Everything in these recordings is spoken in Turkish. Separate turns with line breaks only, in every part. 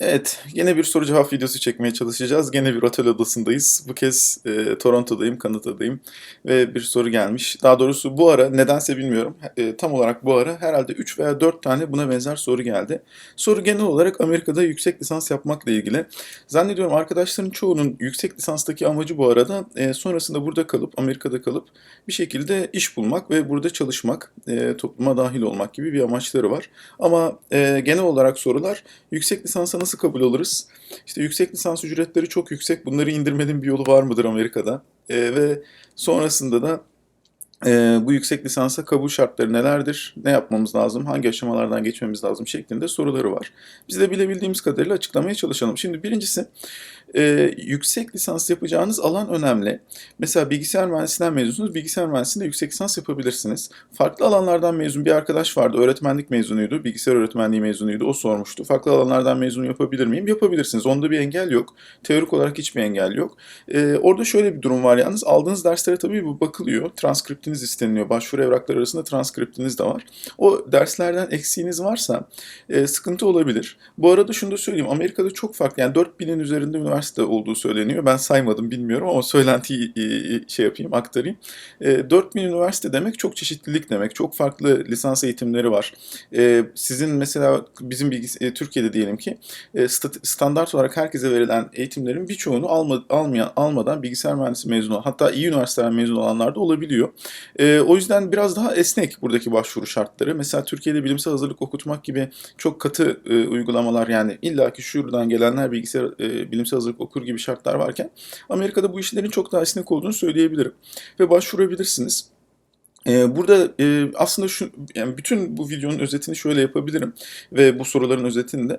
Evet, yine bir soru cevap videosu çekmeye çalışacağız. Gene bir otel odasındayız. Bu kez e, Toronto'dayım, Kanada'dayım ve bir soru gelmiş. Daha doğrusu bu ara nedense bilmiyorum. E, tam olarak bu ara herhalde 3 veya 4 tane buna benzer soru geldi. Soru genel olarak Amerika'da yüksek lisans yapmakla ilgili. Zannediyorum arkadaşların çoğunun yüksek lisanstaki amacı bu arada e, sonrasında burada kalıp, Amerika'da kalıp bir şekilde iş bulmak ve burada çalışmak, e, topluma dahil olmak gibi bir amaçları var. Ama e, genel olarak sorular yüksek lisansa nasıl kabul oluruz? İşte yüksek lisans ücretleri çok yüksek. Bunları indirmenin bir yolu var mıdır Amerika'da? E, ve sonrasında da e, bu yüksek lisansa kabul şartları nelerdir? Ne yapmamız lazım? Hangi aşamalardan geçmemiz lazım? şeklinde soruları var. Biz de bilebildiğimiz kadarıyla açıklamaya çalışalım. Şimdi birincisi e, yüksek lisans yapacağınız alan önemli. Mesela bilgisayar mühendisliğinden mezunsunuz. Bilgisayar mühendisliğinde yüksek lisans yapabilirsiniz. Farklı alanlardan mezun bir arkadaş vardı. Öğretmenlik mezunuydu. Bilgisayar öğretmenliği mezunuydu. O sormuştu. Farklı alanlardan mezun yapabilir miyim? Yapabilirsiniz. Onda bir engel yok. Teorik olarak hiçbir engel yok. E, orada şöyle bir durum var yalnız. Aldığınız derslere tabii bu bakılıyor. Transkriptiniz isteniliyor. Başvuru evrakları arasında transkriptiniz de var. O derslerden eksiğiniz varsa e, sıkıntı olabilir. Bu arada şunu da söyleyeyim. Amerika'da çok farklı. Yani 4000'in üzerinde üniversite üniversite olduğu söyleniyor. Ben saymadım bilmiyorum ama söylentiyi şey yapayım, aktarayım. 4000 üniversite demek çok çeşitlilik demek. Çok farklı lisans eğitimleri var. Sizin mesela bizim bilgisi, Türkiye'de diyelim ki standart olarak herkese verilen eğitimlerin birçoğunu alma, almayan, almadan bilgisayar mühendisi mezunu hatta iyi üniversiteden mezun olanlar da olabiliyor. O yüzden biraz daha esnek buradaki başvuru şartları. Mesela Türkiye'de bilimsel hazırlık okutmak gibi çok katı uygulamalar yani illaki şuradan gelenler bilgisayar bilimsel hazırlık hazırlık okur gibi şartlar varken Amerika'da bu işlerin çok daha esnek olduğunu söyleyebilirim. Ve başvurabilirsiniz. Ee, burada e, aslında şu yani bütün bu videonun özetini şöyle yapabilirim ve bu soruların özetini de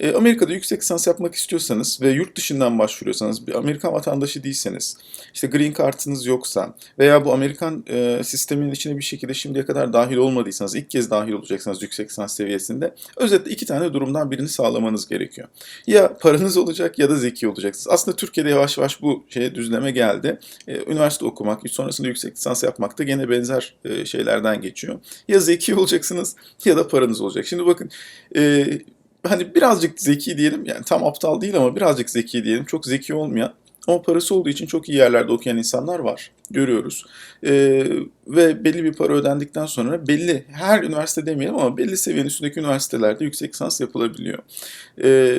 e, Amerika'da yüksek lisans yapmak istiyorsanız ve yurt dışından başvuruyorsanız bir Amerikan vatandaşı değilseniz işte green card'ınız yoksa veya bu Amerikan e, sistemin içine bir şekilde şimdiye kadar dahil olmadıysanız ilk kez dahil olacaksınız yüksek lisans seviyesinde özetle iki tane durumdan birini sağlamanız gerekiyor. Ya paranız olacak ya da zeki olacaksınız. Aslında Türkiye'de yavaş yavaş bu şeye düzleme geldi. Üniversite okumak, sonrasında yüksek lisans yapmak da gene benzer e, şeylerden geçiyor. Ya zeki olacaksınız ya da paranız olacak. Şimdi bakın e, hani birazcık zeki diyelim yani tam aptal değil ama birazcık zeki diyelim. Çok zeki olmayan ama parası olduğu için çok iyi yerlerde okuyan insanlar var. Görüyoruz. Ee, ve belli bir para ödendikten sonra belli, her üniversite demeyelim ama belli seviyenin üstündeki üniversitelerde yüksek lisans yapılabiliyor. Ee,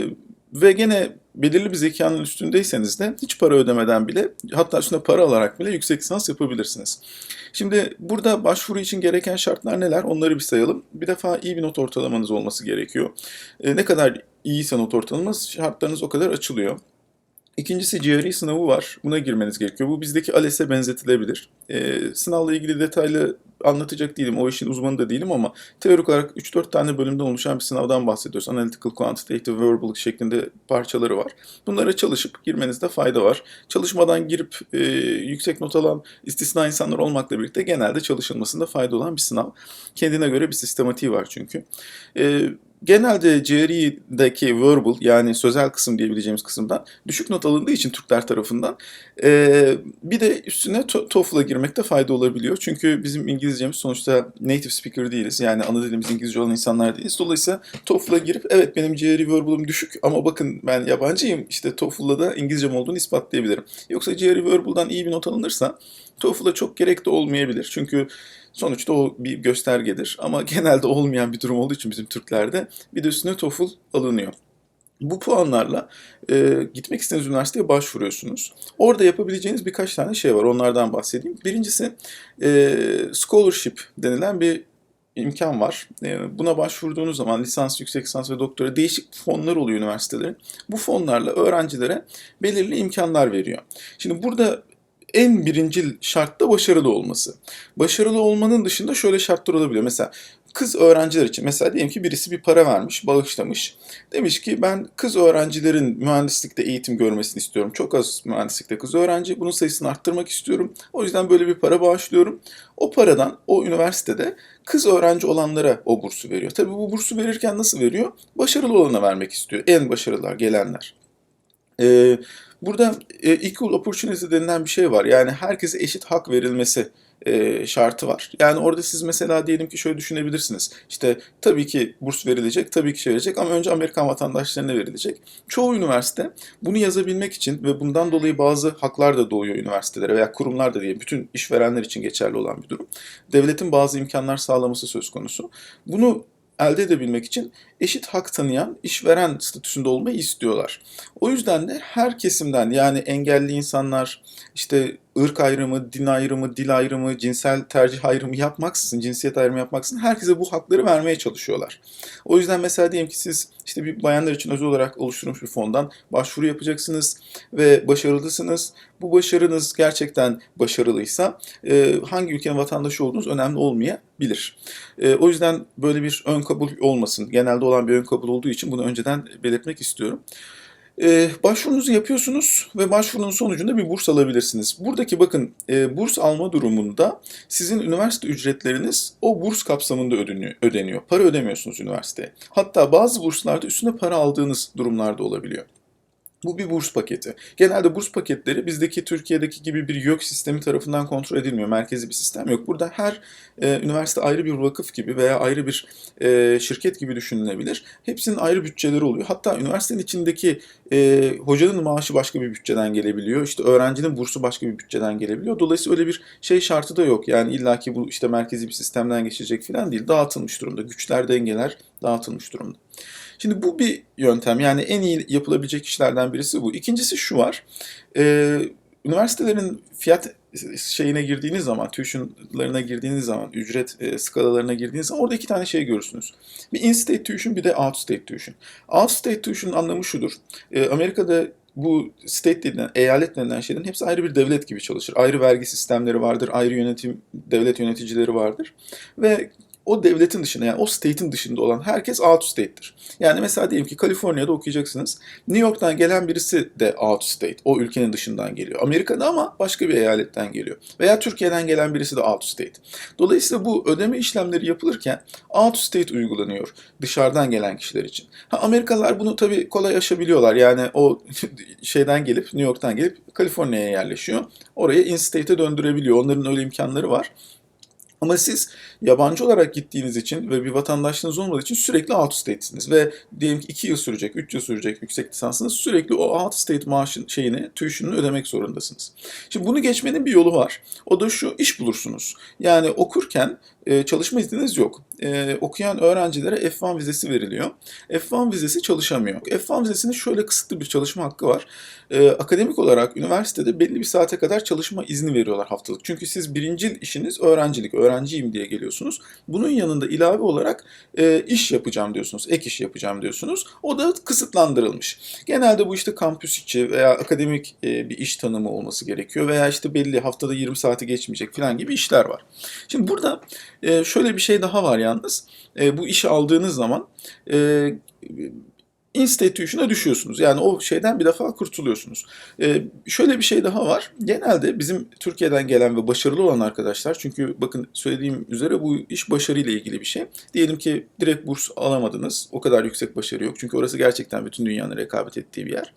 ve gene belirli bir zekanın üstündeyseniz de hiç para ödemeden bile hatta üstüne para alarak bile yüksek lisans yapabilirsiniz. Şimdi burada başvuru için gereken şartlar neler onları bir sayalım. Bir defa iyi bir not ortalamanız olması gerekiyor. E, ne kadar iyiyse not ortalamanız şartlarınız o kadar açılıyor. İkincisi GRE sınavı var. Buna girmeniz gerekiyor. Bu bizdeki ALES'e benzetilebilir. Ee, sınavla ilgili detaylı anlatacak değilim. O işin uzmanı da değilim ama teorik olarak 3-4 tane bölümden oluşan bir sınavdan bahsediyoruz. Analytical, Quantitative, Verbal şeklinde parçaları var. Bunlara çalışıp girmenizde fayda var. Çalışmadan girip e, yüksek not alan istisna insanlar olmakla birlikte genelde çalışılmasında fayda olan bir sınav. Kendine göre bir sistematiği var çünkü. E, genelde GRE'deki verbal yani sözel kısım diyebileceğimiz kısımdan düşük not alındığı için Türkler tarafından e, bir de üstüne TOEFL'a girmekte fayda olabiliyor. Çünkü bizim İngilizcemiz sonuçta native speaker değiliz. Yani ana dilimiz İngilizce olan insanlar değiliz. Dolayısıyla TOEFL'a girip evet benim GRE verbal'ım düşük ama bakın ben yabancıyım işte TOEFL'da da İngilizcem olduğunu ispatlayabilirim. Yoksa GRE verbal'dan iyi bir not alınırsa TOEFL'a çok gerek de olmayabilir. Çünkü Sonuçta o bir göstergedir ama genelde olmayan bir durum olduğu için bizim Türklerde bir de üstüne TOEFL alınıyor. Bu puanlarla e, gitmek istediğiniz üniversiteye başvuruyorsunuz. Orada yapabileceğiniz birkaç tane şey var. Onlardan bahsedeyim. Birincisi e, scholarship denilen bir imkan var. E, buna başvurduğunuz zaman lisans, yüksek lisans ve doktora değişik fonlar oluyor üniversitelerin. Bu fonlarla öğrencilere belirli imkanlar veriyor. Şimdi burada en birincil şart da başarılı olması. Başarılı olmanın dışında şöyle şartlar olabiliyor. Mesela kız öğrenciler için mesela diyelim ki birisi bir para vermiş, bağışlamış. Demiş ki ben kız öğrencilerin mühendislikte eğitim görmesini istiyorum. Çok az mühendislikte kız öğrenci. Bunun sayısını arttırmak istiyorum. O yüzden böyle bir para bağışlıyorum. O paradan o üniversitede kız öğrenci olanlara o bursu veriyor. Tabii bu bursu verirken nasıl veriyor? Başarılı olana vermek istiyor. En başarılılar, gelenler. Ee, Burada e, equal opportunity denilen bir şey var. Yani herkese eşit hak verilmesi e, şartı var. Yani orada siz mesela diyelim ki şöyle düşünebilirsiniz. İşte tabii ki burs verilecek, tabii ki şey verilecek ama önce Amerikan vatandaşlarına verilecek. Çoğu üniversite bunu yazabilmek için ve bundan dolayı bazı haklar da doğuyor üniversitelere veya kurumlar da diye bütün işverenler için geçerli olan bir durum. Devletin bazı imkanlar sağlaması söz konusu. Bunu elde edebilmek için eşit hak tanıyan işveren statüsünde olmayı istiyorlar. O yüzden de her kesimden yani engelli insanlar, işte ırk ayrımı, din ayrımı, dil ayrımı, cinsel tercih ayrımı yapmaksızın, cinsiyet ayrımı yapmaksızın herkese bu hakları vermeye çalışıyorlar. O yüzden mesela diyelim ki siz işte bir bayanlar için özel olarak oluşturulmuş bir fondan başvuru yapacaksınız ve başarılısınız. Bu başarınız gerçekten başarılıysa e, hangi ülkenin vatandaşı olduğunuz önemli olmayabilir. E, o yüzden böyle bir ön kabul olmasın. Genelde olan bir ön kabul olduğu için bunu önceden belirtmek istiyorum. Ee, başvurunuzu yapıyorsunuz ve başvurunun sonucunda bir burs alabilirsiniz. Buradaki bakın e, burs alma durumunda sizin üniversite ücretleriniz o burs kapsamında ödeniyor. ödeniyor. Para ödemiyorsunuz üniversiteye. Hatta bazı burslarda üstüne para aldığınız durumlarda olabiliyor. Bu bir burs paketi. Genelde burs paketleri bizdeki Türkiye'deki gibi bir YÖK sistemi tarafından kontrol edilmiyor. Merkezi bir sistem yok. Burada her e, üniversite ayrı bir vakıf gibi veya ayrı bir e, şirket gibi düşünülebilir. Hepsinin ayrı bütçeleri oluyor. Hatta üniversitenin içindeki e, hocanın maaşı başka bir bütçeden gelebiliyor. İşte öğrencinin bursu başka bir bütçeden gelebiliyor. Dolayısıyla öyle bir şey şartı da yok. Yani illaki bu işte merkezi bir sistemden geçecek falan değil. Dağıtılmış durumda. Güçler, dengeler dağıtılmış durumda. Şimdi bu bir yöntem. Yani en iyi yapılabilecek işlerden birisi bu. İkincisi şu var. Ee, üniversitelerin fiyat şeyine girdiğiniz zaman, tuition'larına girdiğiniz zaman, ücret e, skalalarına girdiğiniz zaman orada iki tane şey görürsünüz. Bir in-state tuition bir de out-state tuition. Out-state tuition'ın anlamı şudur. E, Amerika'da bu state denilen, eyalet denilen şeylerin hepsi ayrı bir devlet gibi çalışır. Ayrı vergi sistemleri vardır, ayrı yönetim, devlet yöneticileri vardır. Ve o devletin dışında yani o state'in dışında olan herkes out state'tir. Yani mesela diyelim ki Kaliforniya'da okuyacaksınız. New York'tan gelen birisi de out state. O ülkenin dışından geliyor. Amerika'da ama başka bir eyaletten geliyor. Veya Türkiye'den gelen birisi de out state. Dolayısıyla bu ödeme işlemleri yapılırken out state uygulanıyor dışarıdan gelen kişiler için. Ha, Amerikalılar bunu tabii kolay aşabiliyorlar. Yani o şeyden gelip New York'tan gelip Kaliforniya'ya yerleşiyor. Oraya in state'e döndürebiliyor. Onların öyle imkanları var. Ama siz yabancı olarak gittiğiniz için ve bir vatandaşlığınız olmadığı için sürekli out state'siniz. Ve diyelim ki 2 yıl sürecek, 3 yıl sürecek yüksek lisansınız sürekli o out state maaşın şeyini, tuition'unu ödemek zorundasınız. Şimdi bunu geçmenin bir yolu var. O da şu, iş bulursunuz. Yani okurken e, çalışma izniniz yok. E, okuyan öğrencilere F1 vizesi veriliyor. F1 vizesi çalışamıyor. F1 vizesinin şöyle kısıtlı bir çalışma hakkı var. E, akademik olarak üniversitede belli bir saate kadar çalışma izni veriyorlar haftalık. Çünkü siz birinci işiniz öğrencilik, öğrenciyim diye geliyorsunuz. Bunun yanında ilave olarak e, iş yapacağım diyorsunuz, ek iş yapacağım diyorsunuz. O da kısıtlandırılmış. Genelde bu işte kampüs içi veya akademik e, bir iş tanımı olması gerekiyor veya işte belli haftada 20 saati geçmeyecek falan gibi işler var. Şimdi burada e, şöyle bir şey daha var yalnız. E, bu işi aldığınız zaman e, institution'a düşüyorsunuz. Yani o şeyden bir defa kurtuluyorsunuz. Ee, şöyle bir şey daha var. Genelde bizim Türkiye'den gelen ve başarılı olan arkadaşlar çünkü bakın söylediğim üzere bu iş başarıyla ilgili bir şey. Diyelim ki direkt burs alamadınız. O kadar yüksek başarı yok. Çünkü orası gerçekten bütün dünyanın rekabet ettiği bir yer.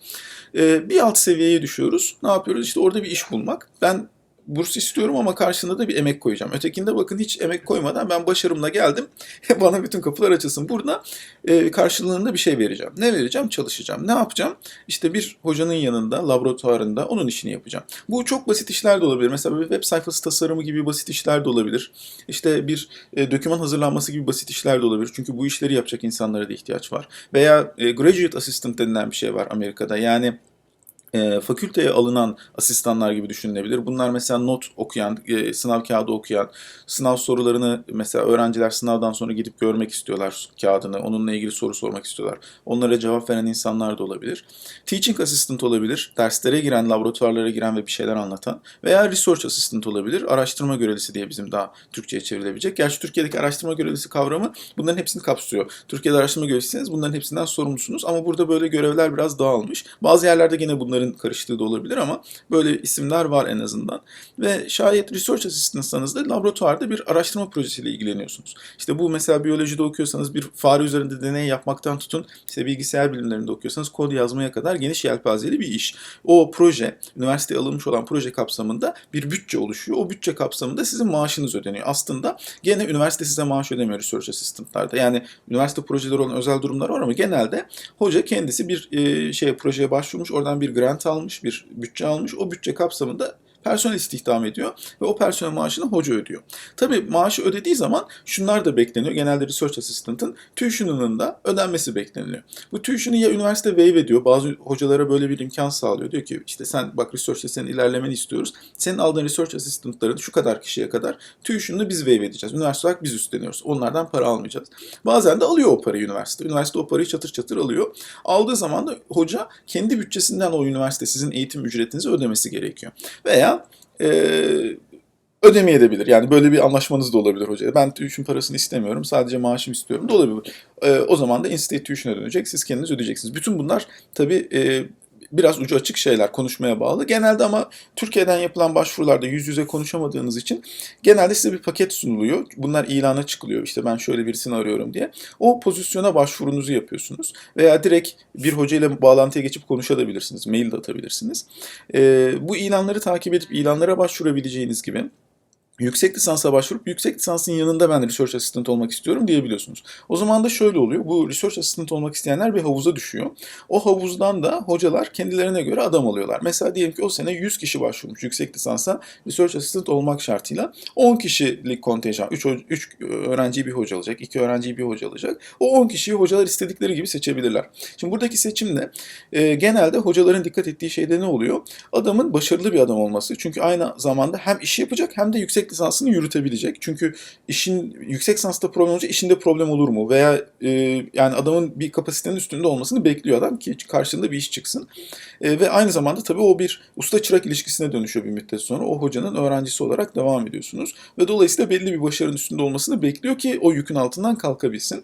Ee, bir alt seviyeye düşüyoruz. Ne yapıyoruz? İşte orada bir iş bulmak. Ben burs istiyorum ama karşında da bir emek koyacağım. Ötekinde bakın hiç emek koymadan ben başarımla geldim. Bana bütün kapılar açılsın. Burada e, karşılığında bir şey vereceğim. Ne vereceğim? Çalışacağım. Ne yapacağım? İşte bir hocanın yanında, laboratuvarında onun işini yapacağım. Bu çok basit işler de olabilir. Mesela bir web sayfası tasarımı gibi basit işler de olabilir. İşte bir e, doküman hazırlanması gibi basit işler de olabilir. Çünkü bu işleri yapacak insanlara da ihtiyaç var. Veya e, graduate assistant denilen bir şey var Amerika'da. Yani e, fakülteye alınan asistanlar gibi düşünülebilir. Bunlar mesela not okuyan, e, sınav kağıdı okuyan, sınav sorularını mesela öğrenciler sınavdan sonra gidip görmek istiyorlar kağıdını, onunla ilgili soru sormak istiyorlar. Onlara cevap veren insanlar da olabilir. Teaching assistant olabilir, derslere giren, laboratuvarlara giren ve bir şeyler anlatan veya research assistant olabilir, araştırma görevlisi diye bizim daha Türkçe'ye çevrilebilecek. Gerçi Türkiye'deki araştırma görevlisi kavramı bunların hepsini kapsıyor. Türkiye'de araştırma görevlisiniz, bunların hepsinden sorumlusunuz ama burada böyle görevler biraz dağılmış. Bazı yerlerde yine bunları kurumların karıştığı da olabilir ama böyle isimler var en azından. Ve şayet research assistant'sanız da laboratuvarda bir araştırma projesiyle ilgileniyorsunuz. İşte bu mesela biyolojide okuyorsanız bir fare üzerinde deney yapmaktan tutun, işte bilgisayar bilimlerinde okuyorsanız kod yazmaya kadar geniş yelpazeli bir iş. O proje, üniversiteye alınmış olan proje kapsamında bir bütçe oluşuyor. O bütçe kapsamında sizin maaşınız ödeniyor. Aslında gene üniversite size maaş ödemiyor research assistant'larda. Yani üniversite projeleri olan özel durumlar var ama genelde hoca kendisi bir e, şeye projeye başvurmuş, oradan bir grant almış, bir bütçe almış. O bütçe kapsamında personel istihdam ediyor ve o personel maaşını hoca ödüyor. Tabii maaşı ödediği zaman şunlar da bekleniyor. Genelde research assistant'ın tuition'ının da ödenmesi bekleniliyor. Bu tuition'ı ya üniversite waive ediyor. Bazı hocalara böyle bir imkan sağlıyor. Diyor ki işte sen bak research'te senin ilerlemeni istiyoruz. Senin aldığın research assistant'ların şu kadar kişiye kadar tuition'ını biz waive edeceğiz. Üniversite olarak biz üstleniyoruz. Onlardan para almayacağız. Bazen de alıyor o parayı üniversite. Üniversite o parayı çatır çatır alıyor. Aldığı zaman da hoca kendi bütçesinden o üniversite sizin eğitim ücretinizi ödemesi gerekiyor. Veya e, ödemeyebilir. Yani böyle bir anlaşmanız da olabilir hocaya. Ben tuition parasını istemiyorum. Sadece maaşım istiyorum da olabilir. E, o zaman da in-state tuition'a dönecek. Siz kendiniz ödeyeceksiniz. Bütün bunlar tabii e, biraz ucu açık şeyler konuşmaya bağlı. Genelde ama Türkiye'den yapılan başvurularda yüz yüze konuşamadığınız için genelde size bir paket sunuluyor. Bunlar ilana çıkılıyor. İşte ben şöyle birisini arıyorum diye. O pozisyona başvurunuzu yapıyorsunuz. Veya direkt bir hocayla bağlantıya geçip konuşabilirsiniz. Mail de atabilirsiniz. Ee, bu ilanları takip edip ilanlara başvurabileceğiniz gibi yüksek lisansa başvurup yüksek lisansın yanında ben research assistant olmak istiyorum diyebiliyorsunuz. O zaman da şöyle oluyor. Bu research assistant olmak isteyenler bir havuza düşüyor. O havuzdan da hocalar kendilerine göre adam alıyorlar. Mesela diyelim ki o sene 100 kişi başvurmuş yüksek lisansa research assistant olmak şartıyla 10 kişilik kontenjan, 3, 3 öğrenciyi bir hoca alacak, 2 öğrenciyi bir hoca alacak. O 10 kişiyi hocalar istedikleri gibi seçebilirler. Şimdi buradaki seçimde e, genelde hocaların dikkat ettiği şeyde ne oluyor? Adamın başarılı bir adam olması. Çünkü aynı zamanda hem işi yapacak hem de yüksek yüksek lisansını yürütebilecek. Çünkü işin yüksek lisansta problem olunca işinde problem olur mu? Veya e, yani adamın bir kapasitenin üstünde olmasını bekliyor adam ki karşında bir iş çıksın. E, ve aynı zamanda tabii o bir usta çırak ilişkisine dönüşüyor bir müddet sonra. O hocanın öğrencisi olarak devam ediyorsunuz. Ve dolayısıyla belli bir başarının üstünde olmasını bekliyor ki o yükün altından kalkabilsin.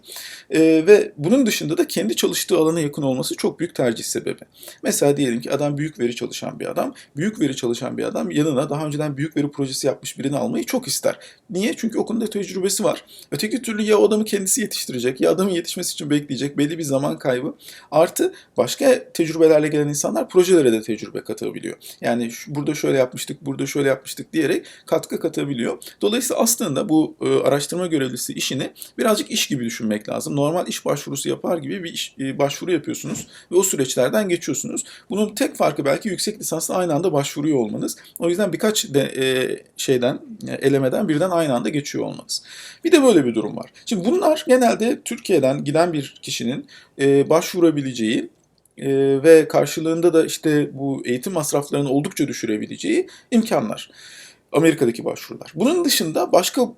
E, ve bunun dışında da kendi çalıştığı alana yakın olması çok büyük tercih sebebi. Mesela diyelim ki adam büyük veri çalışan bir adam. Büyük veri çalışan bir adam yanına daha önceden büyük veri projesi yapmış birini almayı çok ister. Niye? Çünkü o konuda tecrübesi var. Öteki türlü ya adamı kendisi yetiştirecek ya adamın yetişmesi için bekleyecek belli bir zaman kaybı. Artı başka tecrübelerle gelen insanlar projelere de tecrübe katabiliyor. Yani burada şöyle yapmıştık, burada şöyle yapmıştık diyerek katkı katabiliyor. Dolayısıyla aslında bu e, araştırma görevlisi işini birazcık iş gibi düşünmek lazım. Normal iş başvurusu yapar gibi bir iş, e, başvuru yapıyorsunuz ve o süreçlerden geçiyorsunuz. Bunun tek farkı belki yüksek lisansla aynı anda başvuruyor olmanız. O yüzden birkaç de, e, şeyden, elemeden birden aynı anda geçiyor olmanız. Bir de böyle bir durum var. Şimdi bunlar genelde Türkiye'den giden bir kişinin e, başvurabileceği e, ve karşılığında da işte bu eğitim masraflarını oldukça düşürebileceği imkanlar. Amerika'daki başvurular. Bunun dışında başka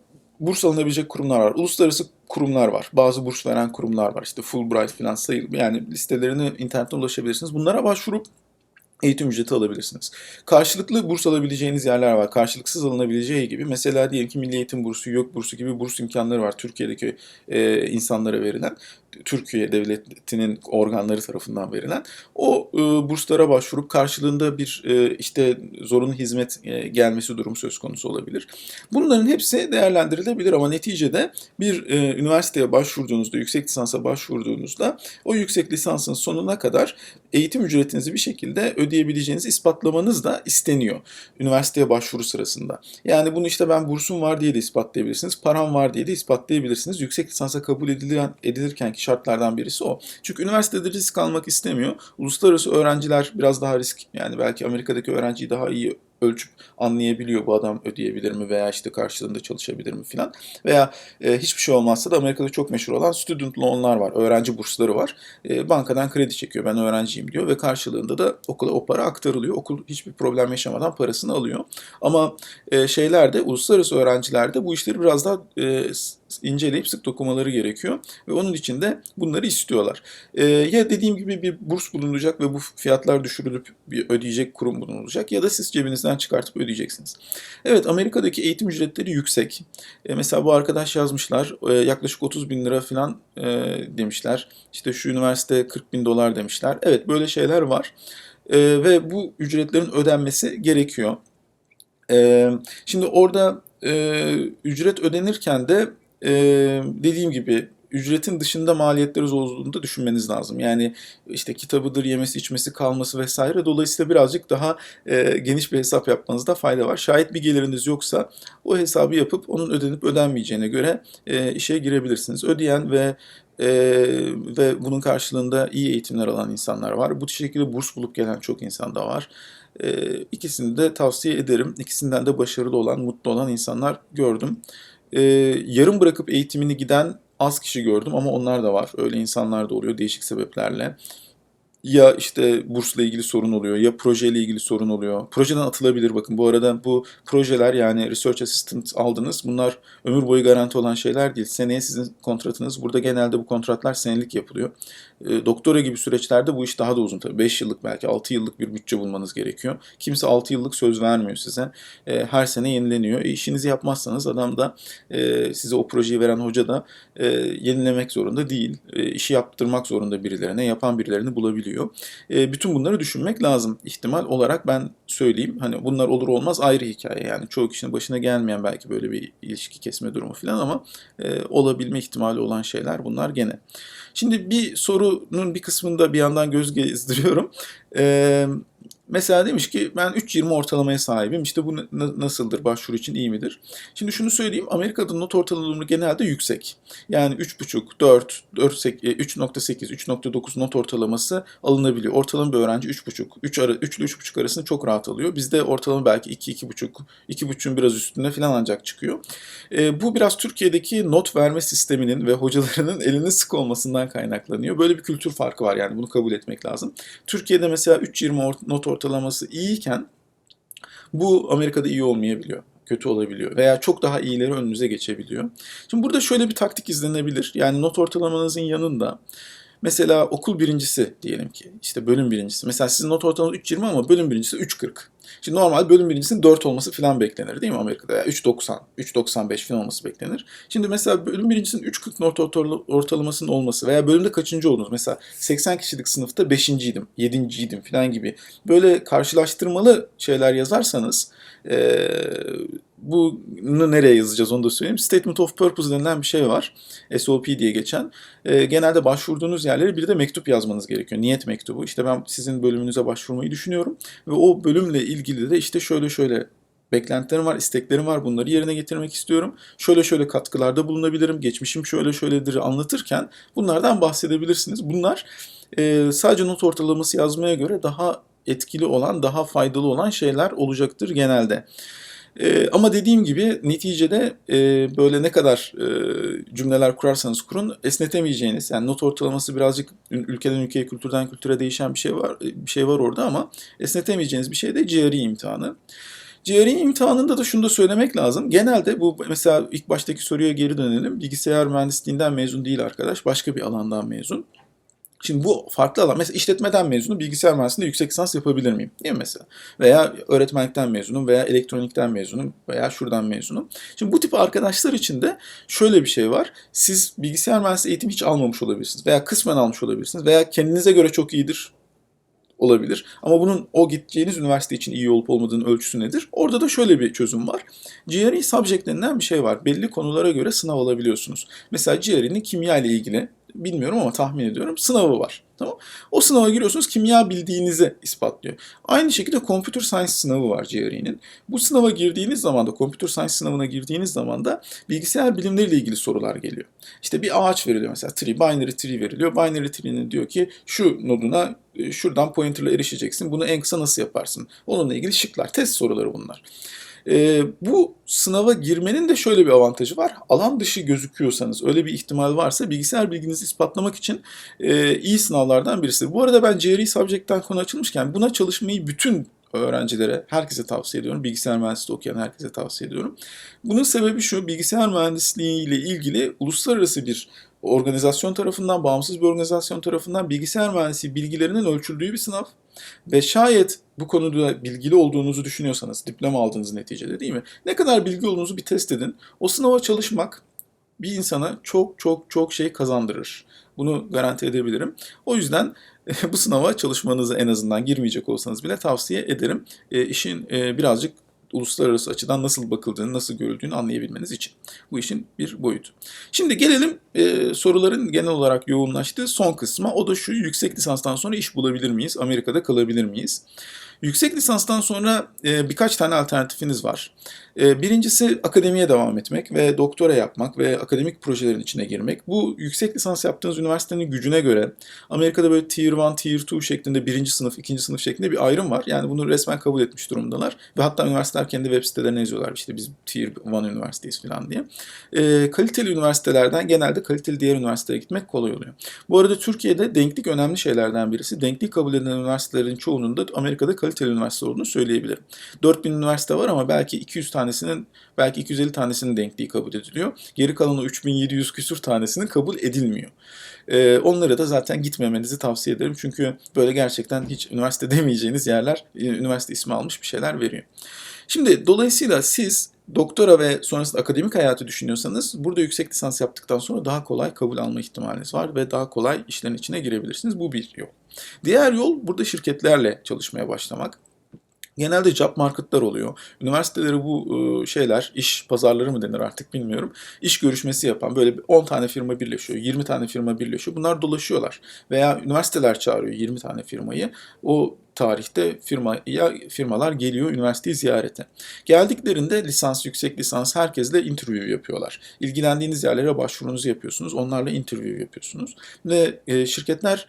burs alınabilecek kurumlar var. Uluslararası kurumlar var. Bazı burs veren kurumlar var. İşte Fulbright falan sayıl yani listelerini internetten ulaşabilirsiniz. Bunlara başvurup eğitim ücreti alabilirsiniz. Karşılıklı burs alabileceğiniz yerler var. Karşılıksız alınabileceği gibi. Mesela diyelim ki Milli Eğitim Bursu, YÖK Bursu gibi burs imkanları var Türkiye'deki e, insanlara verilen. Türkiye Devleti'nin organları tarafından verilen. O e, burslara başvurup karşılığında bir e, işte zorunlu hizmet e, gelmesi durumu söz konusu olabilir. Bunların hepsi değerlendirilebilir ama neticede bir e, üniversiteye başvurduğunuzda, yüksek lisansa başvurduğunuzda o yüksek lisansın sonuna kadar eğitim ücretinizi bir şekilde ödeyebileceğinizi ispatlamanız da isteniyor üniversiteye başvuru sırasında. Yani bunu işte ben bursum var diye de ispatlayabilirsiniz, param var diye de ispatlayabilirsiniz. Yüksek lisansa kabul edilen, edilirken ki şartlardan birisi o. Çünkü üniversitede risk almak istemiyor. Uluslararası öğrenciler biraz daha risk yani belki Amerika'daki öğrenciyi daha iyi ölçüp anlayabiliyor bu adam ödeyebilir mi veya işte karşılığında çalışabilir mi filan. Veya e, hiçbir şey olmazsa da Amerika'da çok meşhur olan student loanlar var, öğrenci bursları var. E, bankadan kredi çekiyor ben öğrenciyim diyor ve karşılığında da okula o para aktarılıyor. Okul hiçbir problem yaşamadan parasını alıyor. Ama e, şeylerde uluslararası öğrencilerde bu işleri biraz daha e, inceleyip sık dokumaları gerekiyor ve onun için de bunları istiyorlar. E, ya dediğim gibi bir burs bulunacak ve bu fiyatlar düşürülüp bir ödeyecek kurum bulunacak ya da siz cebinizden çıkartıp ödeyeceksiniz. Evet Amerika'daki eğitim ücretleri yüksek. E, mesela bu arkadaş yazmışlar e, yaklaşık 30 bin lira falan e, demişler. İşte şu üniversite 40 bin dolar demişler. Evet böyle şeyler var. E, ve bu ücretlerin ödenmesi gerekiyor. E, şimdi orada e, ücret ödenirken de dediğim gibi ücretin dışında maliyetleri olduğunu da düşünmeniz lazım. Yani işte kitabıdır, yemesi, içmesi, kalması vesaire. Dolayısıyla birazcık daha e, geniş bir hesap yapmanızda fayda var. Şayet bir geliriniz yoksa o hesabı yapıp onun ödenip ödenmeyeceğine göre e, işe girebilirsiniz. Ödeyen ve e, ve bunun karşılığında iyi eğitimler alan insanlar var. Bu şekilde burs bulup gelen çok insan da var. E, ikisini de tavsiye ederim. İkisinden de başarılı olan, mutlu olan insanlar gördüm. E, yarım bırakıp eğitimini giden az kişi gördüm ama onlar da var. Öyle insanlar da oluyor değişik sebeplerle. Ya işte bursla ilgili sorun oluyor, ya projeyle ilgili sorun oluyor. Projeden atılabilir bakın. Bu arada bu projeler yani Research Assistant aldınız. Bunlar ömür boyu garanti olan şeyler değil. Seneye sizin kontratınız. Burada genelde bu kontratlar senelik yapılıyor. E, doktora gibi süreçlerde bu iş daha da uzun tabii. 5 yıllık belki 6 yıllık bir bütçe bulmanız gerekiyor. Kimse 6 yıllık söz vermiyor size. E, her sene yenileniyor. E, işinizi yapmazsanız adam da e, size o projeyi veren hoca da e, yenilemek zorunda değil. E, işi yaptırmak zorunda birilerine, yapan birilerini bulabiliyor. E, bütün bunları düşünmek lazım. İhtimal olarak ben söyleyeyim. Hani bunlar olur olmaz ayrı hikaye. Yani çoğu kişinin başına gelmeyen belki böyle bir ilişki kesme durumu falan ama e, olabilme ihtimali olan şeyler bunlar gene. Şimdi bir sorunun bir kısmında bir yandan göz gezdiriyorum. Ee, Mesela demiş ki ben 3.20 ortalamaya sahibim. İşte bu nasıldır? Başvuru için iyi midir? Şimdi şunu söyleyeyim. Amerika'da not ortalaması genelde yüksek. Yani 3.5, 4, 4 3.8, 3.9 not ortalaması alınabiliyor. Ortalama bir öğrenci 3.5, 3 ara, 3 ile 3.5 arasında çok rahat alıyor. Bizde ortalama belki 2, 2.5, 2.5'un biraz üstünde falan ancak çıkıyor. E, bu biraz Türkiye'deki not verme sisteminin ve hocalarının elinin sık olmasından kaynaklanıyor. Böyle bir kültür farkı var yani bunu kabul etmek lazım. Türkiye'de mesela 3.20 not ortalaması iyiyken bu Amerika'da iyi olmayabiliyor kötü olabiliyor veya çok daha iyileri önünüze geçebiliyor. Şimdi burada şöyle bir taktik izlenebilir. Yani not ortalamanızın yanında mesela okul birincisi diyelim ki işte bölüm birincisi. Mesela sizin not ortalamanız 3.20 ama bölüm birincisi 3.40. Şimdi normal bölüm birincisinin 4 olması falan beklenir değil mi Amerika'da? Yani 3.90, 3.95 falan olması beklenir. Şimdi mesela bölüm birincisinin 3.40 not ortalamasının olması veya bölümde kaçıncı oldunuz? Mesela 80 kişilik sınıfta 5.ydim, 7.ydim falan gibi. Böyle karşılaştırmalı şeyler yazarsanız e, bunu nereye yazacağız onu da söyleyeyim. Statement of Purpose denilen bir şey var. SOP diye geçen. E, genelde başvurduğunuz yerlere bir de mektup yazmanız gerekiyor. Niyet mektubu. İşte ben sizin bölümünüze başvurmayı düşünüyorum. Ve o bölümle ilgili de işte şöyle şöyle beklentilerim var, isteklerim var. Bunları yerine getirmek istiyorum. Şöyle şöyle katkılarda bulunabilirim. Geçmişim şöyle şöyledir anlatırken bunlardan bahsedebilirsiniz. Bunlar e, sadece not ortalaması yazmaya göre daha etkili olan, daha faydalı olan şeyler olacaktır genelde. E, ama dediğim gibi neticede e, böyle ne kadar e, cümleler kurarsanız kurun esnetemeyeceğiniz yani not ortalaması birazcık ülkeden ülkeye kültürden kültüre değişen bir şey var bir şey var orada ama esnetemeyeceğiniz bir şey de GRE imtihanı. GRE imtihanında da şunu da söylemek lazım. Genelde bu mesela ilk baştaki soruya geri dönelim. Bilgisayar mühendisliğinden mezun değil arkadaş. Başka bir alandan mezun. Şimdi bu farklı alan. Mesela işletmeden mezunu bilgisayar mühendisliğinde yüksek lisans yapabilir miyim? Değil mi mesela? Veya öğretmenlikten mezunum veya elektronikten mezunum veya şuradan mezunum. Şimdi bu tip arkadaşlar için de şöyle bir şey var. Siz bilgisayar mühendisliği eğitimi hiç almamış olabilirsiniz veya kısmen almış olabilirsiniz veya kendinize göre çok iyidir olabilir. Ama bunun o gideceğiniz üniversite için iyi olup olmadığının ölçüsü nedir? Orada da şöyle bir çözüm var. GRE subject denilen bir şey var. Belli konulara göre sınav alabiliyorsunuz. Mesela GRE'nin kimya ile ilgili bilmiyorum ama tahmin ediyorum sınavı var. Tamam. O sınava giriyorsunuz kimya bildiğinizi ispatlıyor. Aynı şekilde computer science sınavı var GRE'nin. Bu sınava girdiğiniz zaman da computer science sınavına girdiğiniz zaman da bilgisayar bilimleriyle ilgili sorular geliyor. İşte bir ağaç veriliyor mesela tree, binary tree veriliyor. Binary tree'nin diyor ki şu noduna e, şuradan pointer'la erişeceksin. Bunu en kısa nasıl yaparsın? Onunla ilgili şıklar, test soruları bunlar. E, bu sınava girmenin de şöyle bir avantajı var. Alan dışı gözüküyorsanız, öyle bir ihtimal varsa bilgisayar bilginizi ispatlamak için e, iyi sınavlardan birisi. Bu arada ben GRE Subject'ten konu açılmışken buna çalışmayı bütün öğrencilere, herkese tavsiye ediyorum. Bilgisayar mühendisliği okuyan herkese tavsiye ediyorum. Bunun sebebi şu, bilgisayar mühendisliği ile ilgili uluslararası bir organizasyon tarafından, bağımsız bir organizasyon tarafından bilgisayar mühendisliği bilgilerinin ölçüldüğü bir sınav. Ve şayet bu konuda bilgili olduğunuzu düşünüyorsanız, diploma aldığınız neticede değil mi? Ne kadar bilgi olduğunuzu bir test edin. O sınava çalışmak bir insana çok çok çok şey kazandırır. Bunu garanti edebilirim. O yüzden bu sınava çalışmanızı en azından girmeyecek olsanız bile tavsiye ederim. E, işin e, birazcık uluslararası açıdan nasıl bakıldığını, nasıl görüldüğünü anlayabilmeniz için. Bu işin bir boyutu. Şimdi gelelim e, soruların genel olarak yoğunlaştığı son kısma. O da şu yüksek lisanstan sonra iş bulabilir miyiz? Amerika'da kalabilir miyiz? Yüksek lisanstan sonra e, birkaç tane alternatifiniz var. E, birincisi akademiye devam etmek ve doktora yapmak ve akademik projelerin içine girmek. Bu yüksek lisans yaptığınız üniversitenin gücüne göre Amerika'da böyle Tier 1, Tier 2 şeklinde birinci sınıf, ikinci sınıf şeklinde bir ayrım var. Yani bunu resmen kabul etmiş durumdalar. Ve hatta üniversiteler kendi web sitelerine yazıyorlar işte biz Tier 1 üniversiteyiz falan diye. E, kaliteli üniversitelerden genelde kaliteli diğer üniversitelere gitmek kolay oluyor. Bu arada Türkiye'de denklik önemli şeylerden birisi. Denklik kabul edilen üniversitelerin çoğunun da Amerika'da kaliteli üniversite olduğunu söyleyebilirim. 4000 üniversite var ama belki 200 tanesinin, belki 250 tanesinin denkliği kabul ediliyor. Geri kalan o 3700 küsür tanesinin kabul edilmiyor. Ee, onlara da zaten gitmemenizi tavsiye ederim. Çünkü böyle gerçekten hiç üniversite demeyeceğiniz yerler e, üniversite ismi almış bir şeyler veriyor. Şimdi dolayısıyla siz doktora ve sonrasında akademik hayatı düşünüyorsanız burada yüksek lisans yaptıktan sonra daha kolay kabul alma ihtimaliniz var ve daha kolay işlerin içine girebilirsiniz. Bu bir yol. Diğer yol burada şirketlerle çalışmaya başlamak. Genelde job marketlar oluyor. Üniversiteleri bu e, şeyler, iş pazarları mı denir artık bilmiyorum. İş görüşmesi yapan böyle 10 tane firma birleşiyor, 20 tane firma birleşiyor. Bunlar dolaşıyorlar. Veya üniversiteler çağırıyor 20 tane firmayı. O tarihte firmaya firmalar geliyor üniversiteyi ziyarete. Geldiklerinde lisans, yüksek lisans herkesle interview yapıyorlar. İlgilendiğiniz yerlere başvurunuzu yapıyorsunuz. Onlarla interview yapıyorsunuz. Ve e, şirketler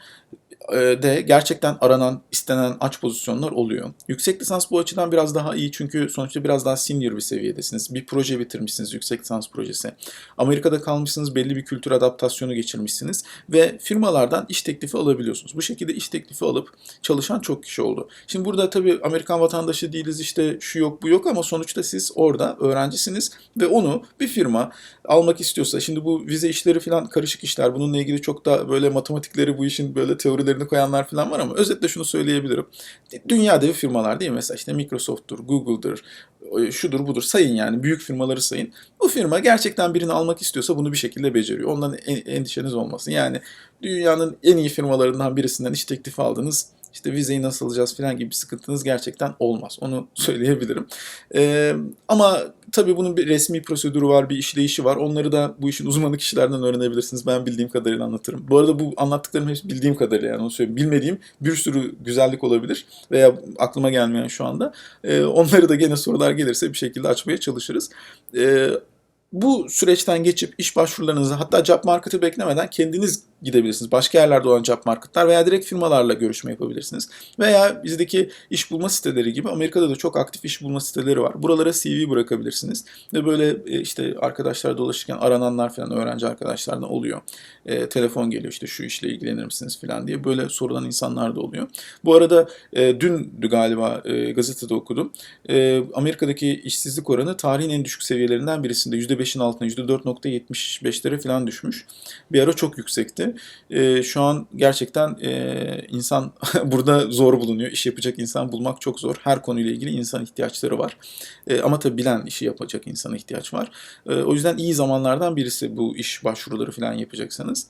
de gerçekten aranan, istenen aç pozisyonlar oluyor. Yüksek lisans bu açıdan biraz daha iyi çünkü sonuçta biraz daha senior bir seviyedesiniz. Bir proje bitirmişsiniz, yüksek lisans projesi. Amerika'da kalmışsınız, belli bir kültür adaptasyonu geçirmişsiniz ve firmalardan iş teklifi alabiliyorsunuz. Bu şekilde iş teklifi alıp çalışan çok kişi oldu. Şimdi burada tabii Amerikan vatandaşı değiliz işte şu yok bu yok ama sonuçta siz orada öğrencisiniz ve onu bir firma almak istiyorsa şimdi bu vize işleri falan karışık işler. Bununla ilgili çok da böyle matematikleri bu işin böyle teorilerini koyanlar falan var ama özetle şunu söyleyebilirim. Dünya devi firmalar değil mi? Mesela işte Microsoft'tur, Google'dır, şudur budur sayın yani büyük firmaları sayın. Bu firma gerçekten birini almak istiyorsa bunu bir şekilde beceriyor. Ondan endişeniz olmasın. Yani dünyanın en iyi firmalarından birisinden iş teklifi aldınız işte vizeyi nasıl alacağız falan gibi bir sıkıntınız gerçekten olmaz. Onu söyleyebilirim. Ee, ama tabii bunun bir resmi prosedürü var, bir işleyişi var. Onları da bu işin uzmanı kişilerden öğrenebilirsiniz. Ben bildiğim kadarıyla anlatırım. Bu arada bu anlattıklarım hepsi bildiğim kadarıyla yani onu söyleyeyim. Bilmediğim bir sürü güzellik olabilir veya aklıma gelmeyen şu anda. Ee, onları da gene sorular gelirse bir şekilde açmaya çalışırız. Ee, bu süreçten geçip iş başvurularınızı hatta job market'ı beklemeden kendiniz gidebilirsiniz. Başka yerlerde olan job marketlar veya direkt firmalarla görüşme yapabilirsiniz. Veya bizdeki iş bulma siteleri gibi Amerika'da da çok aktif iş bulma siteleri var. Buralara CV bırakabilirsiniz. Ve böyle e, işte arkadaşlar dolaşırken arananlar falan öğrenci arkadaşlardan oluyor. E, telefon geliyor işte şu işle ilgilenir misiniz falan diye böyle sorulan insanlar da oluyor. Bu arada e, dündü galiba e, gazetede okudum. E, Amerika'daki işsizlik oranı tarihin en düşük seviyelerinden birisinde. %5'in altına %4.75'lere falan düşmüş. Bir ara çok yüksekti. E, şu an gerçekten e, insan burada zor bulunuyor. İş yapacak insan bulmak çok zor. Her konuyla ilgili insan ihtiyaçları var. E, ama tabii bilen işi yapacak insana ihtiyaç var. E, o yüzden iyi zamanlardan birisi bu iş başvuruları falan yapacaksanız.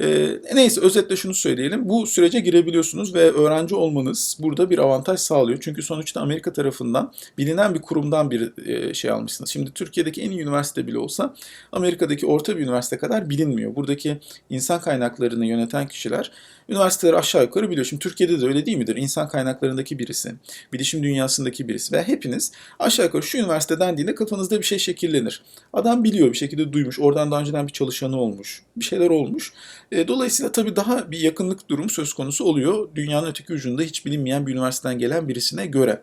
E, neyse özetle şunu söyleyelim. Bu sürece girebiliyorsunuz ve öğrenci olmanız burada bir avantaj sağlıyor. Çünkü sonuçta Amerika tarafından bilinen bir kurumdan bir e, şey almışsınız. Şimdi Türkiye'deki en iyi üniversite bile olsa Amerika'daki orta bir üniversite kadar bilinmiyor. Buradaki insan kaynaklarını yöneten kişiler üniversiteleri aşağı yukarı biliyor. Şimdi Türkiye'de de öyle değil midir? İnsan kaynaklarındaki birisi, bilişim dünyasındaki birisi ve hepiniz aşağı yukarı şu üniversiteden dendiğinde kafanızda bir şey şekillenir. Adam biliyor bir şekilde duymuş, oradan daha önceden bir çalışanı olmuş, bir şeyler olmuş. E, dolayısıyla tabii daha bir yakınlık durumu söz konusu oluyor. Dünyanın öteki ucunda hiç bilinmeyen bir üniversiteden gelen birisine göre.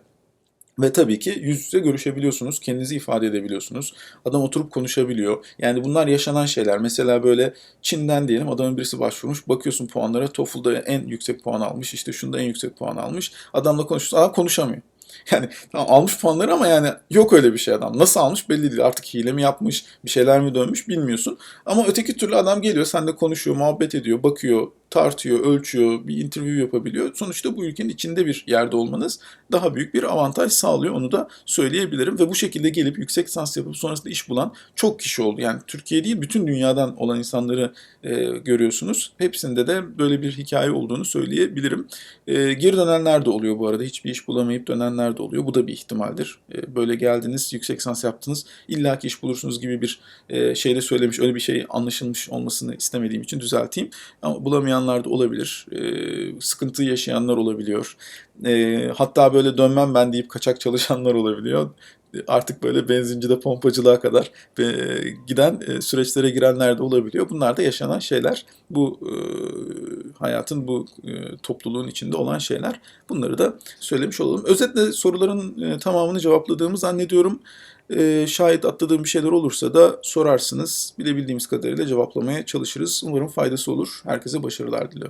Ve tabii ki yüz yüze görüşebiliyorsunuz, kendinizi ifade edebiliyorsunuz. Adam oturup konuşabiliyor. Yani bunlar yaşanan şeyler. Mesela böyle Çin'den diyelim adamın birisi başvurmuş. Bakıyorsun puanlara TOEFL'da en yüksek puan almış. işte şunda en yüksek puan almış. Adamla konuşuyorsun. Adam konuşamıyor. Yani tamam, almış puanları ama yani yok öyle bir şey adam. Nasıl almış belli değil. Artık hile mi yapmış, bir şeyler mi dönmüş bilmiyorsun. Ama öteki türlü adam geliyor, seninle konuşuyor, muhabbet ediyor, bakıyor, tartıyor, ölçüyor, bir interview yapabiliyor. Sonuçta bu ülkenin içinde bir yerde olmanız daha büyük bir avantaj sağlıyor. Onu da söyleyebilirim. Ve bu şekilde gelip yüksek lisans yapıp sonrasında iş bulan çok kişi oldu. Yani Türkiye değil bütün dünyadan olan insanları e, görüyorsunuz. Hepsinde de böyle bir hikaye olduğunu söyleyebilirim. E, geri dönenler de oluyor bu arada. Hiçbir iş bulamayıp dönenler de oluyor. Bu da bir ihtimaldir. E, böyle geldiniz, yüksek lisans yaptınız, illaki iş bulursunuz gibi bir e, şeyde söylemiş. Öyle bir şey anlaşılmış olmasını istemediğim için düzelteyim. Ama bulamayanlar da olabilir. E, sıkıntı yaşayanlar olabiliyor. E, hatta böyle dönmem ben deyip kaçak çalışanlar olabiliyor. Artık böyle benzincide pompacılığa kadar e, giden e, süreçlere girenler de olabiliyor. Bunlar da yaşanan şeyler. Bu e, hayatın, bu e, topluluğun içinde olan şeyler. Bunları da söylemiş olalım. Özetle soruların e, tamamını cevapladığımı zannediyorum. E, şayet atladığım bir şeyler olursa da sorarsınız. Bilebildiğimiz kadarıyla cevaplamaya çalışırız. Umarım faydası olur. Herkese başarılar diliyorum.